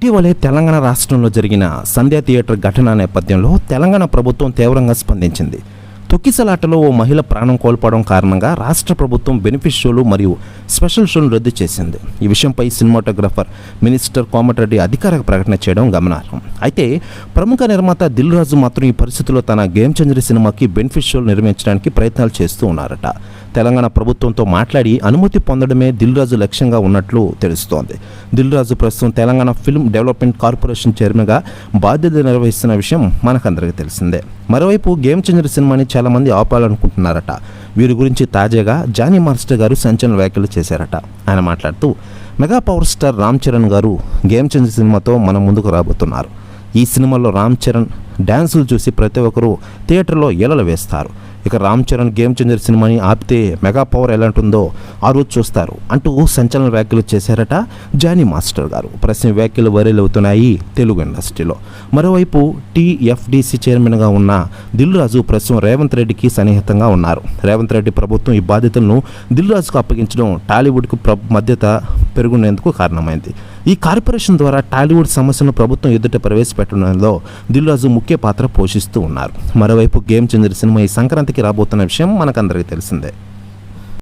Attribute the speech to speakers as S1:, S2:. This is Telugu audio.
S1: ఇటీవలే తెలంగాణ రాష్ట్రంలో జరిగిన సంధ్యా థియేటర్ ఘటన నేపథ్యంలో తెలంగాణ ప్రభుత్వం తీవ్రంగా స్పందించింది. తొక్కిసలాటలో ఓ మహిళ ప్రాణం కోల్పోవడం కారణంగా రాష్ట్ర ప్రభుత్వం బెనిఫిట్ షోలు మరియు స్పెషల్ షోలు రద్దు చేసింది. ఈ విషయంపై సినిమాటోగ్రఫర్ మినిస్టర్ కోమటిరెడ్డి అధికారిక ప్రకటన చేయడం గమనార్హం. అయితే ప్రముఖ నిర్మాత దిల్ రాజు మాత్రం ఈ పరిస్థితుల్లో తన గేమ్ చేంజర్ సినిమాకి బెనిఫిట్ షోలు నిర్మించడానికి ప్రయత్నాలు చేస్తూ ఉన్నారట. తెలంగాణ ప్రభుత్వంతో మాట్లాడి అనుమతి పొందడమే దిల్ రాజు లక్ష్యంగా ఉన్నట్లు తెలుస్తోంది. దిల్ రాజు ప్రస్తుతం తెలంగాణ ఫిల్మ్ డెవలప్మెంట్ కార్పొరేషన్ చైర్మన్గా బాధ్యత నిర్వహిస్తున్న విషయం మనకందరికీ తెలిసిందే. మరోవైపు గేమ్ చేంజర్ సినిమాని చాలామంది ఆపాలనుకుంటున్నారట. వీరి గురించి తాజాగా జానీ మాస్టర్ గారు సంచలన వ్యాఖ్యలు చేశారట. ఆయన మాట్లాడుతూ mega power star Ram Charan గారు గేమ్ చేంజర్ సినిమాతో మన ముందుకు రాబోతున్నారు. ఈ సినిమాలో రామ్ చరణ్ డ్యాన్సులు చూసి ప్రతి ఒక్కరూ థియేటర్లో ఎలలు వేస్తారు. ఇక రామ్ చరణ్ గేమ్ చేంజర్ సినిమాని ఆపితే మెగా పవర్ ఎలా ఉంటుందో ఆ రోజు చూస్తారు అంటూ సంచలన వ్యాఖ్యలు చేశారట జానీ మాస్టర్ గారు. ప్రశ్న వ్యాఖ్యలు వైరల్ అవుతున్నాయి తెలుగు ఇండస్ట్రీలో. మరోవైపు టీఎఫ్డిసి చైర్మన్గా ఉన్న దిల్ రాజు ప్రస్తుతం రేవంత్ రెడ్డికి సన్నిహితంగా ఉన్నారు. రేవంత్ రెడ్డి ప్రభుత్వం ఈ బాధ్యతలను దిల్ రాజుకు అప్పగించడం టాలీవుడ్కు ప్ర మధ్యత పెరుగునేందుకు కారణమైంది. ఈ కార్పొరేషన్ ద్వారా టాలీవుడ్ సమస్యలను ప్రభుత్వం ఎదుట ప్రవేశపెట్టడంలో దిల్ రాజు ముఖ్య పాత్ర పోషిస్తూ ఉన్నారు. మరోవైపు గేమ్ చెందిన సినిమా ఈ సంక్రాంతికి రాబోతున్న విషయం మనకందరికీ తెలిసిందే.